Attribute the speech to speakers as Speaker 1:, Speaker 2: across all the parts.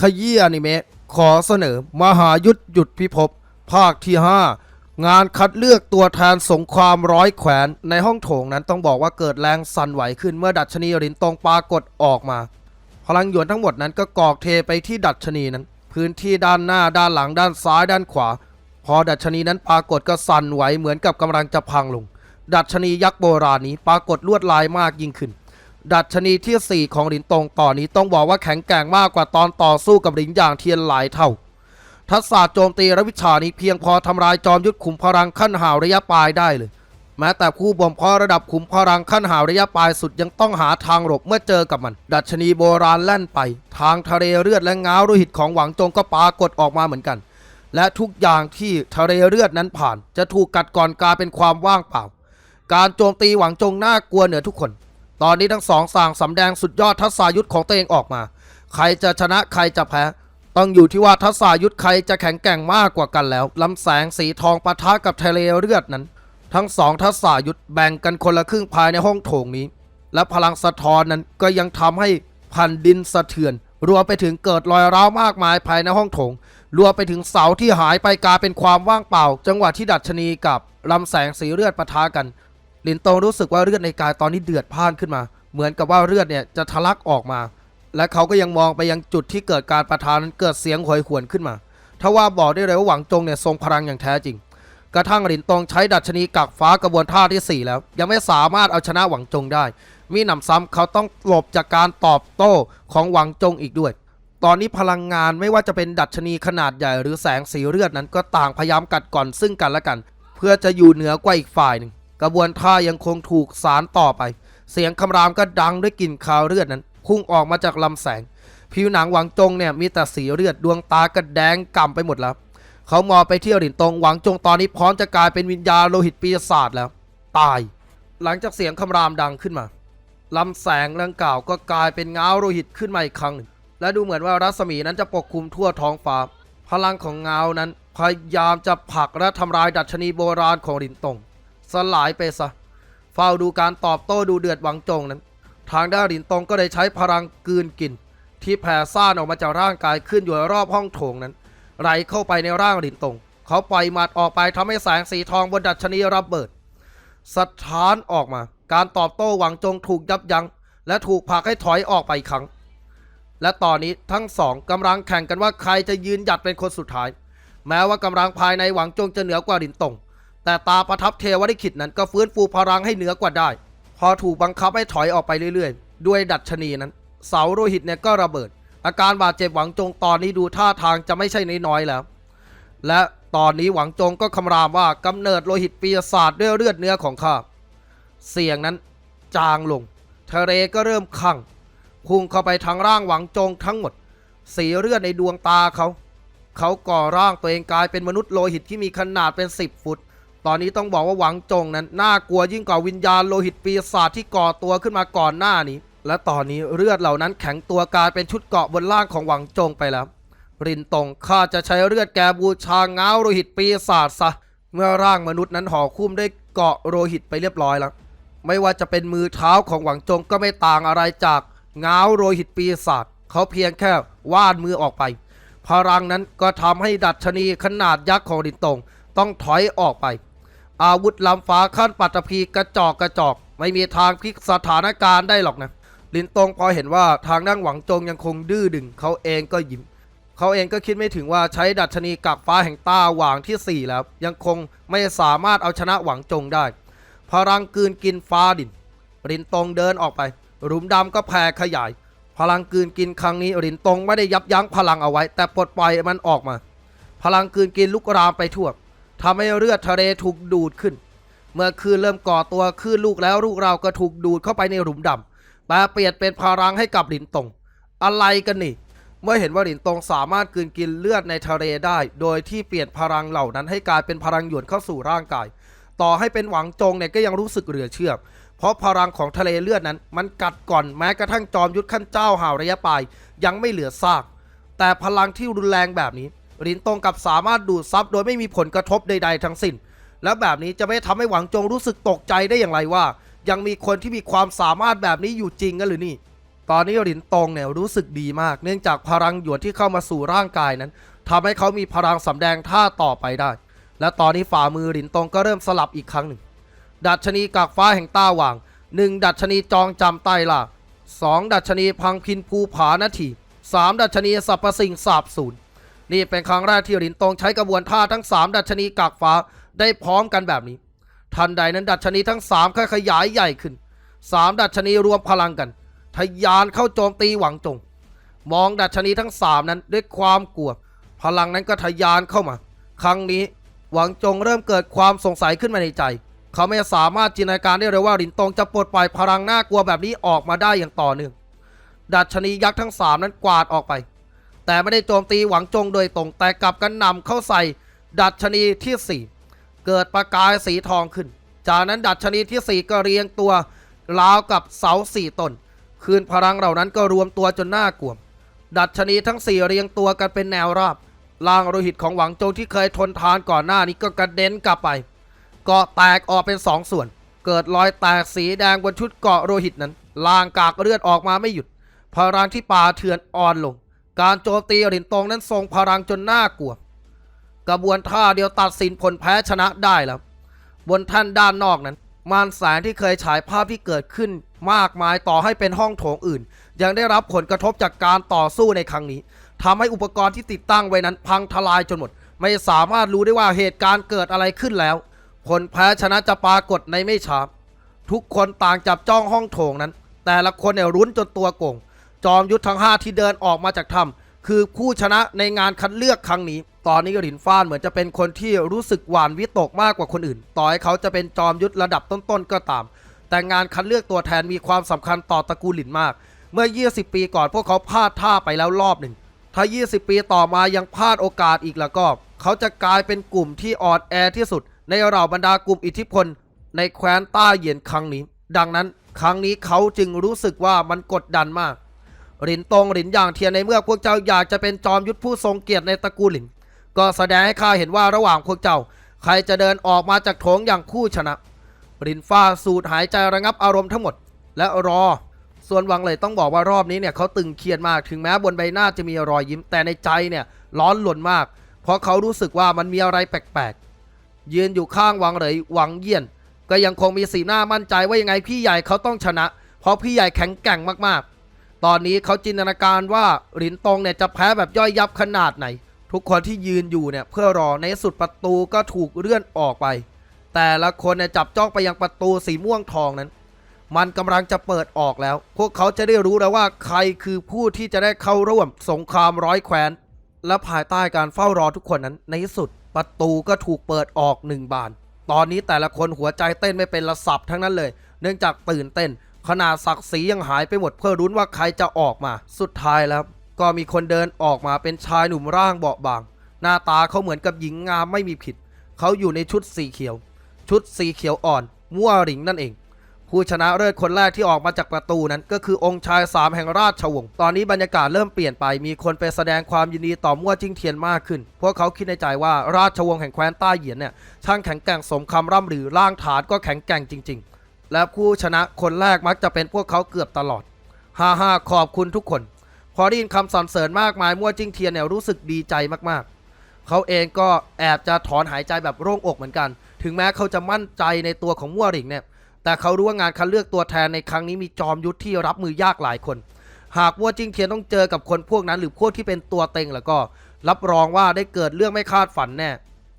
Speaker 1: ขยี้อนิเมะขอเสนอมหายุทธหยุดพิภพภาคที่ 5 งานคัดเลือกตัวแทนสงครามร้อยแขวนในห้องโถงนั้นต้องบอกว่าเกิดแรงสั่นไหวขึ้นเมื่อดัชนีรินตรงปรากฏออกมา พลังหยวนทั้งหมดนั้นก็กอกเทไปที่ดัชนีนั้น พื้นที่ด้านหน้าด้านหลังด้านซ้ายด้านขวา พอดัชนีนั้นปรากฏก็สั่นไหวเหมือนกับกำลังจะพังลง ดัชนียักษ์โบราณนี้ปรากฏลวดลายมากยิ่งขึ้น ดัชนีที่ 4 ของหลินตงต่อนนี้ต้องบอกว่าแข็งแกร่งมากกว่าตอนต่อสู้กับหลินอย่างเทียนหลายเท่า ทักษะโจมตีและวิชานี้เพียงพอทำลายจอมยุทธขุมพลังขั้นหาวระยะปลายได้เลย แม้แต่ผู้บ่มเพาะระดับขุมพลังขั้นหาวระยะปลายสุดยังต้องหาทางหลบเมื่อเจอกับมัน ดัชนีโบราณแล่นไป ทางทะเลเลือดและง้าวโลหิตของหวังจงก็ปรากฏออกมาเหมือนกัน และทุกอย่างที่ทะเลเลือดนั้นผ่าน จะถูกกัดก่อนกลายเป็นความว่างเปล่า การโจมตีหวังจงน่ากลัวเหนือทุกคน ตอนนี้ทั้งสองสั่งสำแดงสุดยอดทักษายุทธของตัวเองออกมา ใครจะชนะใครจะแพ้ ต้องอยู่ที่ว่าทักษายุทธใครจะแข็งแกร่งมากกว่ากันแล้วลำแสงสีทองปะทะกับทะเลเลือดนั้น ทั้งสองทักษะยุทธแบ่งกันคนละครึ่งภายในห้องโถงนี้ และพลังสะท้อนนั้นก็ยังทำให้แผ่นดินสะเทือน รวมไปถึงเกิดรอยร้าวมากมายภายในห้องโถง รวมไปถึงเสาที่หายไปกลายเป็นความว่างเปล่า จังหวะที่ดัชนีกับลำแสงสีเลือดปะทะกัน ลินโตรู้สึกว่าเลือดในกายตอนนี้เดือดพ่านขึ้นมา เหมือนกับว่าเลือดเนี่ยจะทะลักออกมา และเขาก็ยังมองไปยังจุดที่เกิดการประทะนั้นเกิดเสียงหวยหวนขึ้นมาทว่าบอกได้เลยว่าหวังจงเนี่ยทรงพลังอย่างแท้จริง กระทั่งหลินตงใช้ดัชนีกักฟ้ากระบวนท่าที่ 4 แล้ว ยังไม่สามารถเอาชนะหวังจงได้ มีหนำซ้ำเขาต้องหลบจากการตอบโต้ของหวังจงอีกด้วยตอนนี้พลังงานไม่ว่าจะเป็นดัชนีขนาดใหญ่หรือแสงสีเลือดนั้นก็ต่างพยายามกัดก่อนซึ่งกันและกัน เพื่อจะอยู่เหนือกว่าอีกฝ่ายหนึ่ง กระบวนท่ายังคงถูกสารต่อไป เสียงคำรามก็ดังด้วยกลิ่นคาวเลือดนั้น พุ่งออกมาจากลำแสง ผิวหนังหวังจงเนี่ยมีแต่สีเลือดดวงตาก็แดงก่ำไปหมดแล้ว เขามองไปที่หลินตงหวังจงตอนนี้พร้อมจะกลายเป็นวิญญาณโลหิตปีศาจแล้ว ตาย หลังจากเสียงคำรามดังขึ้นมาลำแสงดังกล่าวก็กลายเป็นเงาโลหิตขึ้นมาอีกครั้งหนึ่งและดูเหมือนว่ารัศมีนั้นจะปกคลุมทั่วท้องฟ้า พลังของเงานั้นพยายามจะผลักและทำลายดัชนีโบราณของหลินตง สลายไปซะเฝ้าดูการตอบโต้ดูเดือดหวังจงนั้น ทางด้านหลินตงก็ได้ใช้พลังกืนกิน ที่แผ่ซ่านออกมาจากร่างกายขึ้นอยู่รอบห้องโถงนั้น ไหลเข้าไปในร่างหลินตง เขาปล่อยหมัดออกไปทำให้แสงสีทองบนดัชนีระเบิดสถานออกมา การตอบโต้หวังจงถูกยับยัง้งและถูกผลักให้ถอยออกไปครั้ง และตอนนี้ทั้งสองกำลังแข่งกันว่าใครจะยืนหยัดเป็นคนสุดท้าย แม้ว่ากำลังภายในหวังจงจะเหนือกว่าหลินตง แต่ตาประทับเทวริขิตนั้นก็ฟื้นฟูพลังให้เหนือกว่าได้ พอถูกบังคับให้ถอยออกไปเรื่อยๆ ด้วยดัชนีนั้น เสาโลหิตเนี่ยก็ระเบิด อาการบาดเจ็บหวังจงตอนนี้ดูท่าทางจะไม่ใช่น้อยๆแล้ว และตอนนี้หวังจงก็คำรามว่ากำเนิดโลหิตปีศาจด้วยเลือดเนื้อของข้าเสียงนั้น จางลง ทะเลก็เริ่มคั่งพุ่งเข้าไปทางร่างหวังจงทั้งหมด สีเลือดในดวงตาเขา เขาก่อร่างตัวเองกลายเป็นมนุษย์โลหิตที่มีขนาดเป็น10ฟุต ตอนนี้ต้องบอกว่าหวังจงนั้นน่ากลัวยิ่งกว่าวิญญาณโลหิตปีศาจที่ก่อตัวขึ้นมาก่อนหน้านี้ และตอนนี้เลือดเหล่านั้นแข็งตัวกลายเป็นชุดเกาะบนร่างของหวังจงไปแล้ว รินตงข้าจะใช้เลือดแกบูชาเงาโลหิตปีศาจซะ เมื่อร่างมนุษย์นั้นห่อคุ้มด้วยเกาะโลหิตไปเรียบร้อยแล้ว ไม่ว่าจะเป็นมือเท้าของหวังจงก็ไม่ต่างอะไรจากเงาโลหิตปีศาจเขาเพียงแค่วาดมือออกไป พลังนั้นก็ทำให้ดัชนีขนาดยักษ์ของรินตงต้องถอยออกไป อาวุธลำฟ้าขั้นปัตตภีกระจอกกระจอก ไม่มีทางพลิกสถานการณ์ได้หรอกนะลินตงพอเห็นว่าทางด้านหวังจงยังคงดื้อดึงเขาเองก็ยิ้มเขาเองก็คิดไม่ถึงว่าใช้ดัชนีกักฟ้าแห่งต้าหวางที่ 4 แล้ว ยังคงไม่สามารถเอาชนะหวังจงได้ พลังกืนกินฟ้าดินรินตงเดินออกไป หลุมดำก็แผ่ขยาย พลังกืนกินครั้งนี้รินตงไม่ได้ยับยั้งพลังเอาไว้ แต่ปลดปล่อยมันออกมา พลังกืนกินลุกรามไปทั่ว ทำให้เลือดทะเลถูกดูดขึ้น เมื่อคลื่นเริ่มก่อตัวคลื่นลูกแล้วลูกเราก็ถูกดูดเข้าไปในหลุมดำแปลเปลี่ยนเป็นพลังให้กับหลินตง อะไรกันนี่ เมื่อเห็นว่าหลินตงสามารถกืนกินเลือดในทะเลได้ โดยที่เปลี่ยนพลังเหล่านั้นให้กลายเป็นพลังหยวนเข้าสู่ร่างกาย ต่อให้เป็นหวังจงเนี่ยก็ยังรู้สึกเหลือเชื่อ เพราะพลังของทะเลเลือดนั้น มันกัดก่อนแม้กระทั่งจอมยุทธขั้นเจ้าห่าวระยะปลายยังไม่เหลือซาก แต่พลังที่รุนแรงแบบนี้ ลินตงกับสามารถดูดซับโดยไม่มีผลกระทบใดๆทั้งสิ้น แล้วแบบนี้จะไม่ทำให้หวังจงรู้สึกตกใจได้อย่างไรว่า ยังมีคนที่มีความสามารถแบบนี้อยู่จริงกันหรือนี่ ตอนนี้หลินตงเนี่ยรู้สึกดีมาก เนื่องจากพลังหยวนที่เข้ามาสู่ร่างกายนั้นทำให้เขามีพลังสำแดงท่าต่อไปได้ และตอนนี้ฝ่ามือหลินตงก็เริ่มสลับอีกครั้งหนึ่ง ดัชนีกากฟ้าแห่งต้าหว่างหนึ่งดัชนีจองจำไตล่าสองดัชนีพังพินภูผานาทีสามดัชนีสรรพสิ่งสาบสูญ นี่เป็นครั้งแรกที่หลินตงใช้กระบวนท่าทั้งสามดัชนีกากฟ้าได้พร้อมกันแบบนี้ ทันใดนั้นดัชนีทั้งสามค่อยขยายใหญ่ขึ้นสามดัชนีรวมพลังกันทะยานเข้าโจมตีหวังจง มองดัชนีทั้งสามนั้นด้วยความกลัว พลังนั้นก็ทะยานเข้ามา ครั้งนี้หวังจงเริ่มเกิดความสงสัยขึ้นมาในใจ เขาไม่สามารถจินตนาการได้เลยว่าหลินตงจะปลดปล่อยพลังน่ากลัวแบบนี้ออกมาได้อย่างต่อเนื่องดัชนียักษ์ทั้งสามนั้นกวาดออกไป แต่ไม่ได้โจมตีหวังจงโดยตรงแต่กลับกันนำเข้าใส่ดัชนีที่สี่เกิดประกายสีทองขึ้น จากนั้นดัชนีที่สี่ก็เรียงตัวราวกับเสาสี่ตน คืนพลังเหล่านั้นก็รวมตัวจนน่ากลัวดัชนีทั้งสี่เรียงตัวกันเป็นแนวราบล่างโลหิตของหวังจงที่เคยทนทานก่อนหน้านี้ก็กระเด็นกลับไปเกาะแตกออกเป็นสองส่วน เกิดรอยแตกสีแดงบนชุดเกาะโลหิตนั้นลางกากเลือดออกมาไม่หยุดพลังที่ป่าเถื่อนอ่อนลง การโจมตีหลินตงนั้นทรงพลังจนน่ากลัว กระบวนท่าเดียวตัดสินผลแพ้ชนะได้แล้วบนท่านด้านนอกนั้นมารแสงที่เคยฉายภาพที่เกิดขึ้นมากมายต่อให้เป็นห้องโถงอื่น ยังได้รับผลกระทบจากการต่อสู้ในครั้งนี้ทำให้อุปกรณ์ที่ติดตั้งไว้นั้นพังทลายจนหมด ไม่สามารถรู้ได้ว่าเหตุการณ์เกิดอะไรขึ้นแล้ว ผลแพ้ชนะจะปรากฏในไม่ช้าทุกคนต่างจับจ้องห้องโถงนั้น แต่ละคนเนี่ยรุ้นจนตัวโก่ง จอมยุทธทั้งห้าที่เดินออกมาจากถ้ำคือผู้ชนะในงานคัดเลือกครั้งนี้ ตอนนี้หลินฟ้านเหมือนจะเป็นคนที่รู้สึกหวานวิตกมากกว่าคนอื่น ต่อให้เขาจะเป็นจอมยุทธระดับต้นๆก็ตาม แต่งานคัดเลือกตัวแทนมีความสำคัญต่อตระกูลหลินมาก เมื่อ 20 ปีก่อนพวกเขาพลาดท่าไปแล้วรอบหนึ่งถ้า 20 ปีต่อมายังพลาดโอกาสอีกแล้วก็ เขาจะกลายเป็นกลุ่มที่อ่อนแอที่สุด ในเหล่าบรรดากลุ่มอิทธิพล ในแคว้นต้าเหยียนครั้งนี้ ดังนั้น ครั้งนี้เขาจึงรู้สึกว่ามันกดดันมาก หลินตงหลินอย่างเทียนในเมื่อพวกเจ้าอยากจะเป็นจอมยุทธผู้ทรงเกียรติในตระกูลหลิน ก็แสดงให้ข้าเห็นว่าระหว่างพวกเจ้า ใครจะเดินออกมาจากโถงอย่างคู่ชนะรินฟ้าสูดหายใจระงับอารมณ์ทั้งหมด และรอ ส่วนวังเลยต้องบอกว่ารอบนี้เนี่ยเขาตึงเครียดมากถึงแม้บนใบหน้าจะมีรอยยิ้มแต่ในใจเนี่ยร้อนหล่นมาก เพราะเขารู้สึกว่ามันมีอะไรแปลกๆยืนอยู่ข้างวังเลยหวังเยี่ยน ก็ยังคงมีสีหน้ามั่นใจว่ายังไงพี่ใหญ่เขาต้องชนะ เพราะพี่ใหญ่แข็งแกร่งมากๆ ตอนนี้เขาจินตนาการว่าหลินตงเนี่ยจะแพ้แบบย่อยยับขนาดไหน ทุกคนที่ยืนอยู่เนี่ยเพื่อรอในสุดประตูก็ถูกเลื่อนออกไป แต่ละคนเนี่ยจับจ้องไปยังประตูสีม่วงทองนั้น มันกำลังจะเปิดออกแล้ว พวกเขาจะได้รู้แล้วว่าใครคือผู้ที่จะได้เข้าร่วมสงครามร้อยแคว้น และภายใต้การเฝ้ารอทุกคนนั้น ในที่สุดประตูก็ถูกเปิดออกหนึ่งบาน ตอนนี้แต่ละคนหัวใจเต้นไม่เป็นระสับทั้งนั้นเลย เนื่องจากตื่นเต้น ขนาดศักดิ์ศรียังหายไปหมดเพื่อรุ้นว่าใครจะออกมา สุดท้ายแล้ว ก็มีคนเดินออกมาเป็นชายหนุ่มร่างเบาบาง หน้าตาเขาเหมือนกับหญิงงามไม่มีผิด เขาอยู่ในชุดสีเขียว ชุดสีเขียวอ่อนมั่วหริงนั่นเอง ผู้ชนะเลิศคนแรกที่ออกมาจากประตูนั้น ก็คือองค์ชายสามแห่งราชวงศ์ตอนนี้บรรยากาศเริ่มเปลี่ยนไปมีคนไปแสดงความยินดีต่อมั่วจิ้งเทียนมากขึ้น พวกเขาคิดในใจว่าราชวงศ์แห่งแคว้นต้าเหยียนเนี่ยช่างแข็งแกร่งสมคำร่ำลือร่างฐานก็แข็งแกร่งจริง ๆ และผู้ชนะคนแรกมักจะเป็นพวกเขาเกือบตลอด ฮ่าฮ่าขอบคุณทุกคน พอได้ยินคำสรรเสริญมากมายมั่วจิ้งเทียนเนี่ยรู้สึกดีใจมากๆ เขาเองก็แอบจะถอนหายใจแบบโล่งอกเหมือนกัน ถึงแม้เขาจะมั่นใจในตัวของมั่วหริงเนี่ย แต่เขารู้ว่างานคัดเลือกตัวแทนในครั้งนี้มีจอมยุทธที่รับมือยากหลายคน หากมั่วจิ้งเทียนต้องเจอกับคนพวกนั้น หรือพวกที่เป็นตัวเต็งแล้วก็ รับรองว่าได้เกิดเรื่องไม่คาดฝันแน่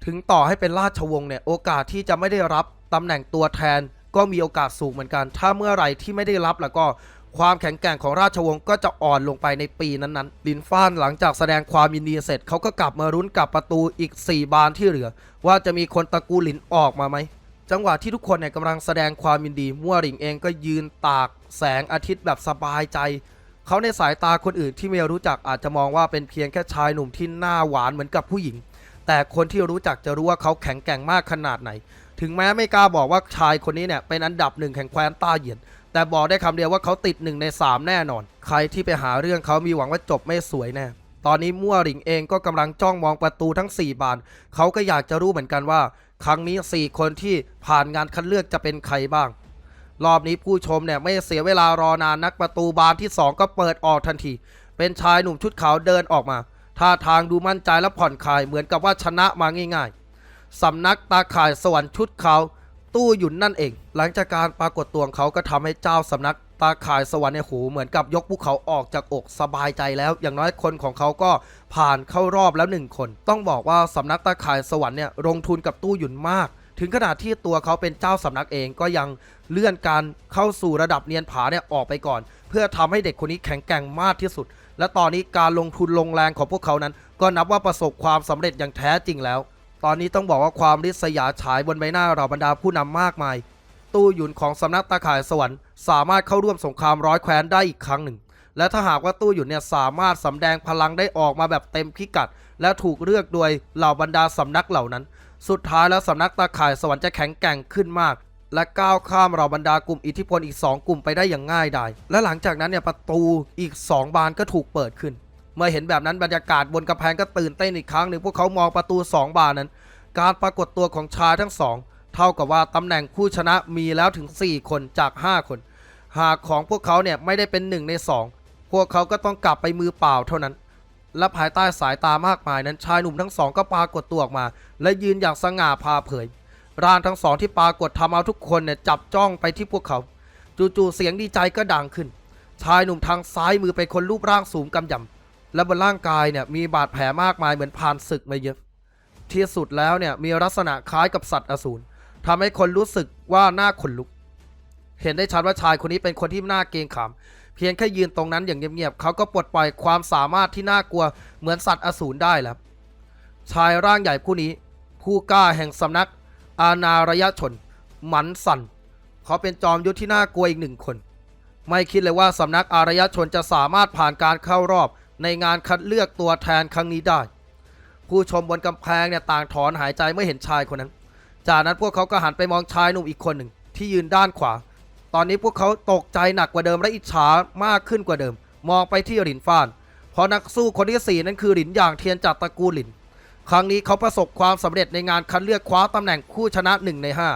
Speaker 1: ถึงต่อให้เป็นราชวงศ์เนี่ยโอกาสที่จะไม่ได้รับตำแหน่งตัวแทน ก็มีโอกาสสูงเหมือนกัน ถ้าเมื่อไหร่ที่ไม่ได้รับแล้วก็ความแข็งแกร่งของราชวงศ์ก็จะอ่อนลงไปในปีนั้นๆ ลินฟ้านหลังจากแสดงความยินดีเสร็จเขาก็กลับมารุ้นกับประตูอีก 4 บานที่เหลือ ว่าจะมีคนตระกูลหลินออกมาไหม จังหวะที่ทุกคนเนี่ยกำลังแสดงความยินดี มั่วหลิงเองก็ยืนตากแสงอาทิตย์แบบสบายใจ เขาในสายตาคนอื่นที่ไม่รู้จักอาจจะมองว่าเป็นเพียงแค่ชายหนุ่มที่หน้าหวานเหมือนกับผู้หญิง แต่คนที่รู้จักจะรู้ว่าเขาแข็งแกร่งมากขนาดไหน ถึงแม้ไม่กล้าบอกว่าชายคนนี้เนี่ยเป็นอันดับหนึ่งแห่งแคว้นต้าเหยียน แต่บอกได้คำเดียวว่าเขาติดหนึ่งในสามแน่นอน ใครที่ไปหาเรื่องเขามีหวังว่าจบไม่สวยแน่ตอนนี้มั่วหลิงเองก็กำลังจ้องมองประตูทั้ง 4 บาน เขาก็อยากจะรู้เหมือนกันว่า ครั้งนี้ 4 คนที่ผ่านงานคัดเลือกจะเป็นใครบ้าง รอบนี้ผู้ชมเนี่ยไม่เสียเวลารอนานนักประตูบานที่ 2 ก็เปิดออกทันที เป็นชายหนุ่มชุดขาวเดินออกมาท่าทางดูมั่นใจและผ่อนคลายเหมือนกับว่าชนะมาง่าย สำนักตาข่ายสวรรค์ชุดเขาตู้หยุนนั่นเอง หลังจากการปรากฏตัวของเขาก็ทำให้เจ้าสำนักตาข่ายสวรรค์เนี่ยโหเหมือนกับยกภูเขาออกจากอกสบายใจแล้ว อย่างน้อยคนของเขาก็ผ่านเข้ารอบแล้วหนึ่งคน ต้องบอกว่าสำนักตาข่ายสวรรค์เนี่ยลงทุนกับตู้หยุนมาก ถึงขนาดที่ตัวเขาเป็นเจ้าสำนักเองก็ยังเลื่อนการเข้าสู่ระดับเนียนผาเนี่ยออกไปก่อน เพื่อทำให้เด็กคนนี้แข็งแกร่งมากที่สุด และตอนนี้การลงทุนลงแรงของพวกเขานั้น ก็นับว่าประสบความสำเร็จอย่างแท้จริงแล้ว ตอนนี้ต้องบอกว่าความริษยาฉายบนใบหน้าเราบรรดาผู้นำมากมาย ตู้หยุนของสำนักตาข่ายสวรรค์สามารถเข้าร่วมสงครามร้อยแคว้นได้อีกครั้งหนึ่ง และถ้าหากว่าตู้หยุนเนี่ยสามารถสำแดงพลังได้ออกมาแบบเต็มพิกัด และถูกเลือกโดยเหล่าบรรดาสำนักเหล่านั้น สุดท้ายแล้วสำนักตาข่ายสวรรค์จะแข็งแกร่งขึ้นมาก และก้าวข้ามเราบรรดากลุ่มอิทธิพลอีก 2 กลุ่มไปได้อย่างง่ายดายและหลังจากนั้นเนี่ยประตูอีก 2 บานก็ถูกเปิดขึ้น มื่อเห็นแบบนั้นบรรยากาศบนกำแพงก็ตื่นเต้นอีกครั้งหนึ่งพวกเขามองประตู 2 บานนั้น การปรากฏตัวของชายทั้งสองเท่ากับว่าตำแหน่งผู้ชนะมีแล้วถึง 4 คนจาก 5 คน หากของพวกเขาเนี่ยไม่ได้เป็นหนึ่งใน 2 พวกเขาก็ต้องกลับไปมือเปล่าเท่านั้น และภายใต้สายตามากมายนั้นชายหนุ่มทั้งสองก็ปรากฏตัวออกมา และยืนอย่างสง่าพาเผยร่างทั้งสองที่ปรากฏทำเอาทุกคนเนี่ยจับจ้องไปที่พวกเขา จู่ๆเสียงดีใจก็ดังขึ้น ชายหนุ่มทางซ้ายมือเป็นคนรูปร่างสูงกำยำ และบนร่างกายเนี่ยมีบาดแผลมากมายเหมือนผ่านศึกมาเยอะ ที่สุดแล้วเนี่ยมีลักษณะคล้ายกับสัตว์อสูรทำให้คนรู้สึกว่าหน้าขนลุก เห็นได้ชัดว่าชายคนนี้เป็นคนที่น่าเกรงขามเพียงแค่ยืนตรงนั้นอย่างเงียบๆเขาก็ปลดปล่อยความสามารถที่น่ากลัวเหมือนสัตว์อสูรได้แล้ว ชายร่างใหญ่ผู้นี้ ผู้กล้าแห่งสำนัก อาณาระยะชน หมันสันเขาเป็นจอมยุทธที่น่ากลัวอีกหนึ่งคน ไม่คิดเลยว่าสำนักอารยชนจะสามารถผ่านการเข้ารอบ ในงานคัดเลือกตัวแทนครั้งนี้ได้ ผู้ชมบนกำแพงเนี่ยต่างถอนหายใจเมื่อเห็นชายคนนั้น จากนั้นพวกเขาก็หันไปมองชายหนุ่มอีกคนหนึ่งที่ยืนด้านขวา ตอนนี้พวกเขาตกใจหนักกว่าเดิมและอิจฉามากขึ้นกว่าเดิม มองไปที่หลินฟ้าน เพราะนักสู้คนที่สี่นั้นคือหลินหยางเทียนจากตระกูลหลิน ครั้งนี้เขาประสบความสำเร็จในงานคัดเลือกคว้าตำแหน่งคู่ชนะหนึ่งในห้า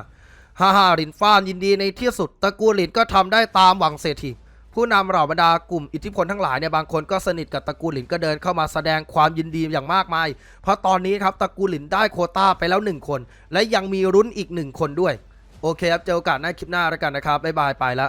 Speaker 1: ฮ่าฮ่าหลินฟานยินดีในที่สุดตระกูลหลินก็ทำได้ตามหวังเศรษฐี ผู้นำเหล่าบรรดากลุ่มอิทธิพลทั้งหลายเนี่ยบางคนก็สนิทกับตระกูลหลินก็เดินเข้ามาแสดงความยินดีอย่างมากมาย เพราะตอนนี้ครับตระกูลหลินได้โคต้าไปแล้วหนึ่งคน และยังมีรุ้นอีกหนึ่งคนด้วย โอเคครับ เจอโอกาสหน้าคลิปหน้าแล้วกันนะครับ บ๊ายบายไปละ